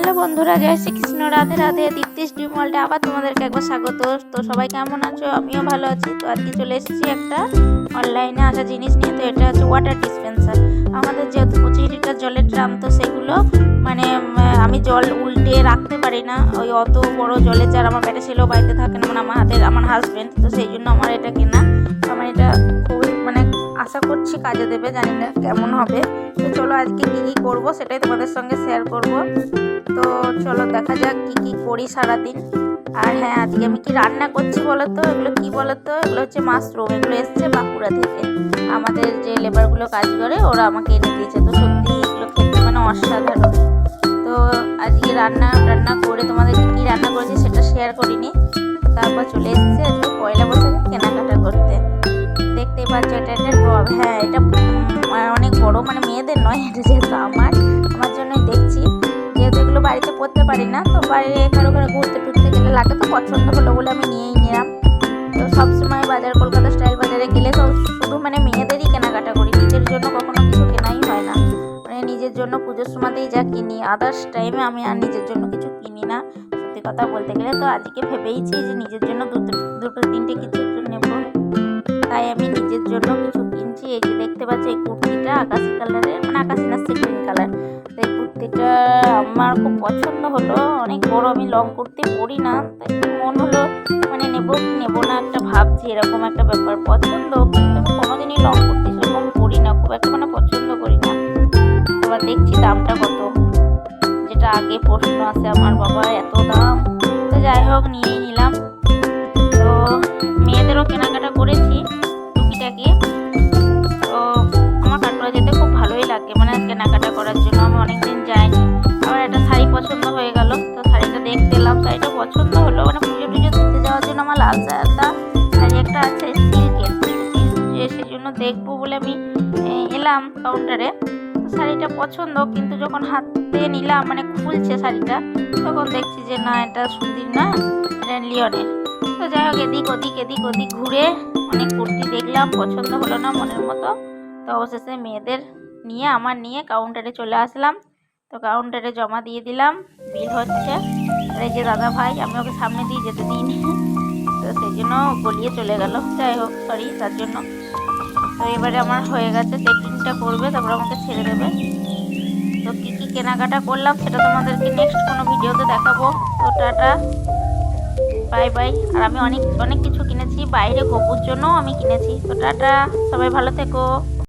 Hello বন্ধুরা, জয় শ্রীকৃষ্ণ, রাধে রাধে দীপ্তিস ডি মলটা আবার তোমাদেরকে একবার স্বাগত। তো সবাই কেমন আছো? আমিও ভালো আছি। তো আজকে চলে এসেছি একটা অনলাইনে আসা জিনিস নিয়ে। তো এটা হচ্ছে ওয়াটার ডিসপেন্সার আমাদের যেহেতু পঁচিশ লিটার জলের ড্রাম তো সেগুলো মানে আমি জল উল্টে রাখতে পারি না। ওই অত বড় জলের যার আমার পেটে ছিল বাড়িতে থাকে না মানে আমার হাতের, আমার হাজবেন্ড তো সেই জন্য আমার এটা কেনা আশা করছি কাজে দেবে, জানি না কেমন হবে। তো চলো আজকে কী কী করব সেটাই তোমাদের সঙ্গে শেয়ার করব। তো চলো দেখা যাক কী কী করি সারাদিন। আর হ্যাঁ আজকে আমি কি রান্না করছি বলো তো এগুলো কী বলো তো এগুলো হচ্ছে মাশরুম এগুলো এসছে বাঁকুড়া থেকে। আমাদের যে লেবারগুলো কাজ করে, ওরা আমাকে এনে দিয়েছে। তো সত্যি এগুলো খেতে মানে অসাধারণ। তো আজকে রান্না রান্না করে তোমাদেরকে কী রান্না করেছি সেটা শেয়ার করিনি। তারপর চলে এসেছি আজকে পয়লা বৈশাখে কেনাকাটা করতে। দেখতেই পাচ্ছ, এটা একটা টব হ্যাঁ এটা মানে অনেক বড় মানে মেয়েদের নয়, এটা যেহেতু আমার আমার জন্যই দেখছি। যেহেতু এগুলো বাড়িতে পরতে পারি না, তো বাইরে কারও কারও ঘুরতে টুরতে গেলে লাগে তো, পছন্দ হলো বলে আমি নিয়েই নিলাম। তো সবসময় বাজার, কলকাতা স্টাইল বাজারে গেলে তো শুধু মানে মেয়েদেরই কেনাকাটা করি, নিজের জন্য কখনো কিছু কেনাই হয় না। মানে নিজের জন্য পুজোর সময়তেই যা কিনি আদার্স টাইমে আমি আর নিজের জন্য কিছু কিনি না, সত্যি কথা বলতে গেলে। তো আজকে ভেবেইছি যে নিজের জন্য দুটো দুটো, তিনটে কিছু একটু নেব। তাই আমি নিজের জন্য কিছু কিনছি। এই যে দেখতে পাচ্ছি এই কুর্তিটা, আকাশি কালারের মানে আকাশি না সি গ্রিন কালার। তো এই কুর্তিটা আমার খুব পছন্দ হলো। অনেক বড় আমি লং কুর্তি পরি না তাই মন হলো মানে নেব কি নেব না একটা ভাবছি, এরকম একটা ব্যাপার। পছন্দ, কিন্তু কোনোদিনই লং কুর্তি সেরকম পরি না, খুব একটা মানে পছন্দ করি না। এবার দেখছি দামটা কত। যেটা আগে প্রশ্ন আছে, আমার বাবা এত দাম। তো যাই হোক, নিয়েই নিলাম। পছন্দ হলো? মানে পুজো টুজো দিতে যাওয়ার জন্য আমার লাল সাদা শাড়ি একটা আছে সিল্কের সেই জন্য দেখব বলে আমি এলাম কাউন্টারে শাড়িটা পছন্দ, কিন্তু যখন হাতে নিলাম মানে খুলছে শাড়িটা, তখন দেখছি যে না, এটা সুতির না, এটা লিওনের। তো যাই হোক, এদিক ওদিক এদিক ওদিক ঘুরে অনেক কুর্তি দেখলাম, পছন্দ হলো না মনের মতো। তো অবশেষে মেয়েদের নিয়ে, আমার নিয়ে কাউন্টারে চলে আসলাম। তো কাউন্টারে জমা দিয়ে দিলাম বিল হচ্ছে। এই যে দাদা ভাই, আমি ওকে সামনে দিয়ে যেতে দিইনি। তো সেই জন্য গলিয়ে চলে গেল। যাই হোক সরি তার জন্য। তো এবারে আমার হয়ে গেছে চেকিংটা করবে, তারপর আমাকে ছেড়ে দেবে। তো কী কী কেনাকাটা করলাম, সেটা তোমাদেরকে নেক্সট কোনো ভিডিওতে দেখাবো। তো টাটা বাই বাই আর আমি অনেক অনেক কিছু কিনেছি, বাইরে গোপুর জন্যও আমি কিনেছি। তো টাটা, সবাই ভালো থেকো।